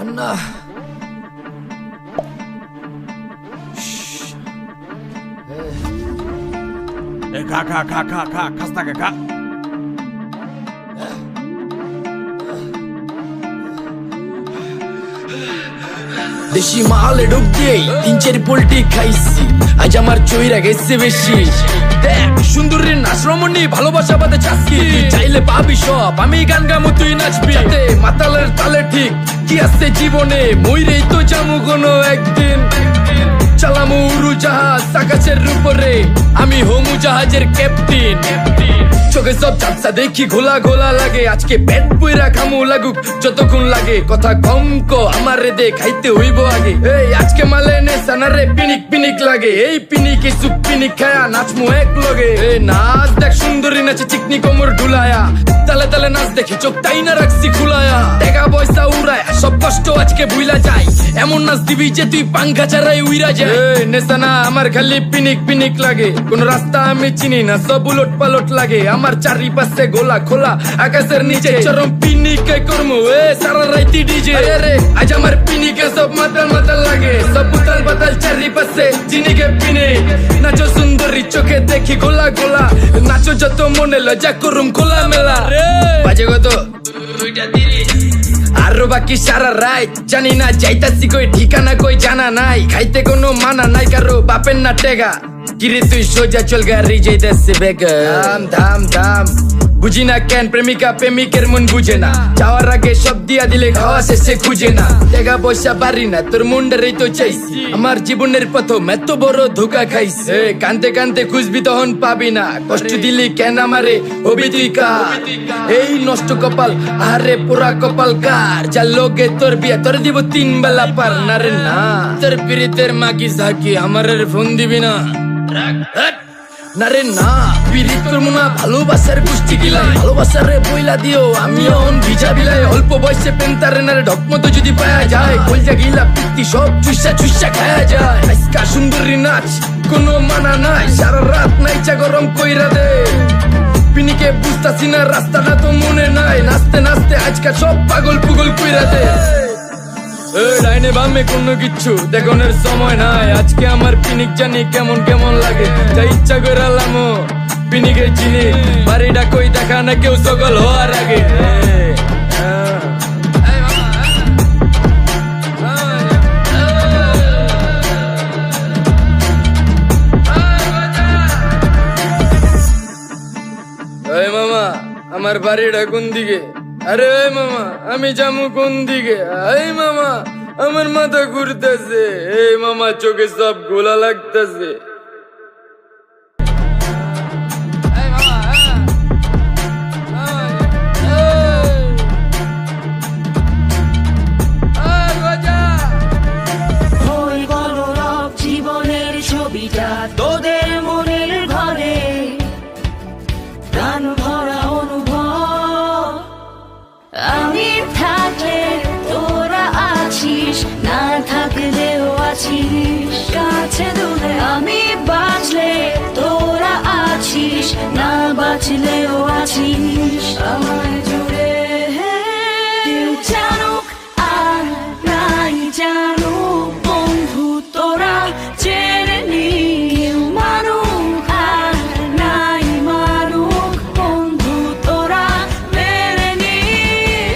Anna! এ খা দেশি মালে ঢুকতেই তিন চারি পোল্ট্রি খাইছি। আজ আমার চৈরা গেছে বেশি। ভালোবাসা বাদে চাচ্ছি তুই চাইলে পাবি সব, আমি গান গামু, তুই নাচবি। মাতালের তালে ঠিক কি আছে জীবনে তো জামু কোনো একদিন। চালামু জাহাজ আকাশের উপরে আমি হোমু জাহাজের ক্যাপ্টেন চোখে সব চাপসা দেখি ঘোলা ঘোলা লাগে, আজকে পেট পুইরা খামু লাগুক, যতক্ষণ লাগে। কথা কম কো, আমারে দে, খাইতে হইব আগে। এই, আজকে মালে সানারে পিনিক পিনিক লাগে। এই সুপ পিনিক খায়া নাচমু এক লগে। এই নাচ দেখ সুন্দরী নাচে চিকনি কোমর তালে তালে নাচ দেখি চোখ তাই না রাখছি খুলায়া। পয়সা উড়ায়, সব কষ্ট আজকে এমন নাচ দিবি যে তুই পাঙ্খা উইরা যায়। নেশানা আমার খালি পিনিক পিনিক লাগে। কোন রাস্তা আমি চিনি না, সব উলট পালট লাগে। আমার চারিপাশে গোলা খোলা, আকাশের নিচে চরম পিনিকে করমু। এ সারা রাইতি ডিজে। আজ আমার পিনিকে সব মাতাল মাতাল লাগে। সব বাতাল চারিপাশে চিনিকে পিনে নাচো সুন্দরী চোখে দেখি গোলা গোলা। নাচো যত মনে লজা করুম খোলা মেলা। বাজে কত? দুইটা তিরিশ। আরও বাকি সারা রাত জানি না যাইতাছি কই ঠিকানা কই জানা নাই। খাইতে কোনো মানা নাই কারও বাপের না টেগা। কিরে তুই সোজা চল গাড়ি যাইতাছে বেগে। ধাম ধাম ধাম। বুঝি না কেন প্রেমিকা, প্রেমিকের মন বুঝে না। যাওয়ার আগে সব দিয়া দিলে খাওয়া শেষে খুঁজে না। টাকা পয়সা পারি না, তোর মুন্ডারেই তো চাইছি। আমার জীবনের প্রথম এত বড় ধোকা খাইছে। কানতে কানতে খুঁজবি তখন পাবি না। কষ্ট দিলি কেন আমারে? হবি তুই কার? এই নষ্ট কপাল আরে পুরা কপাল কার? যা লোকে তোর বিয়া, তোর দিব তিন বেলা পার। না রে, না। তোর পিরিতের মাকি সাকি আমার ফোন দিবি না। না রে, না। পিরিত করব না, ভালোবাসার গোষ্ঠী গিলাই ভালোবাসার রে বইলা দিও, আমিও অন ভিজা বিলাই। অল্প বয়সে পেন্তারে না রে ঢকমতো যদি পায়া যায়, কলজা গিলা পিত্তি সব চুষা চুষা খায়া যায়। আজকা সুন্দরী নাচ, কোনো মানা নাই, সারা রাত নাইচা গরম কইরা দে। পিনিকে বুঝতাছি না, রাস্তাটা তো মনে নাই। নাচতে নাচতে আজকা সব পাগল পুগল কইরা দে। ডাইনে বামে কোনো কিচ্ছু দেখনের সময় নাই। আজকে আমার পিনিক জানি কেমন কেমন লাগে। যা ইচ্ছা করে লামো। পিনিকে চিনি বাড়িটা কই দেখা না কেউ সকল হওয়ার আগে। মামা, আমার বাড়িটা কোন দিকে? আরে এই মামা, আমি যামু কোন দিকে? এই মামা, আমার মাথা ঘুরতেছে। এই মামা, চোখে সব গোলা লাগতেছে।